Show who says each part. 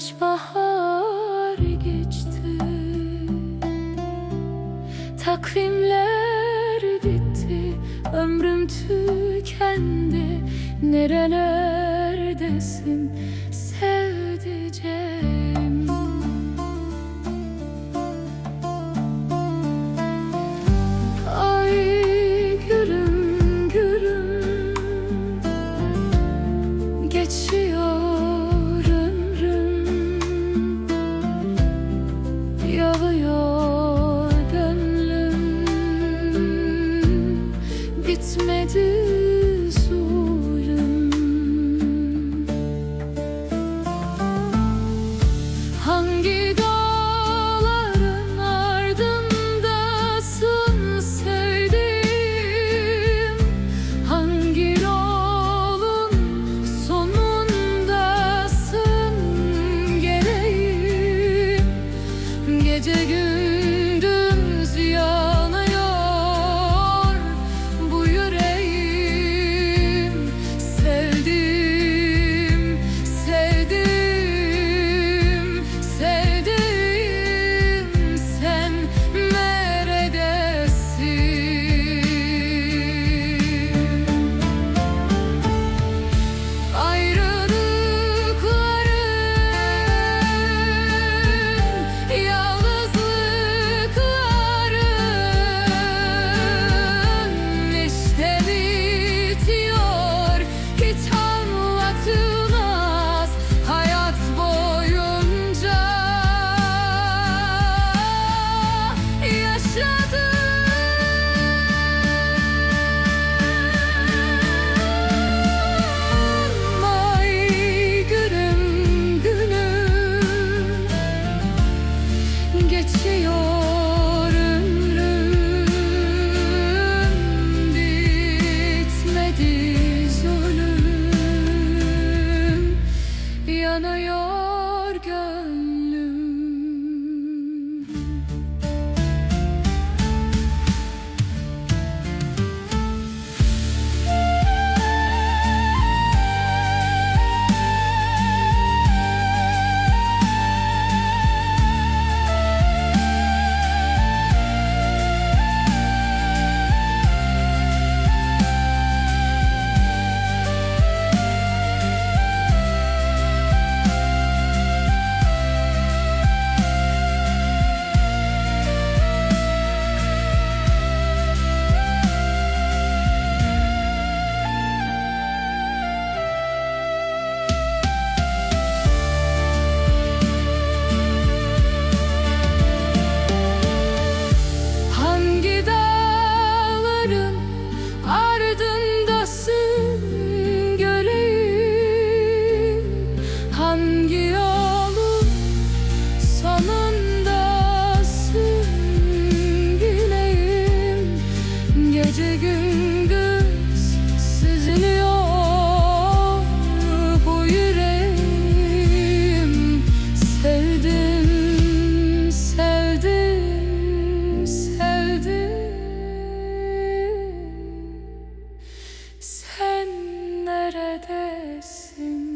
Speaker 1: Kaç bahar geçti? Takvimler bitti Ömrüm tükendi. Nerelerdesin sevdiceğim? Ay gülüm gülüm. Geçiyor gece gün love neredesin?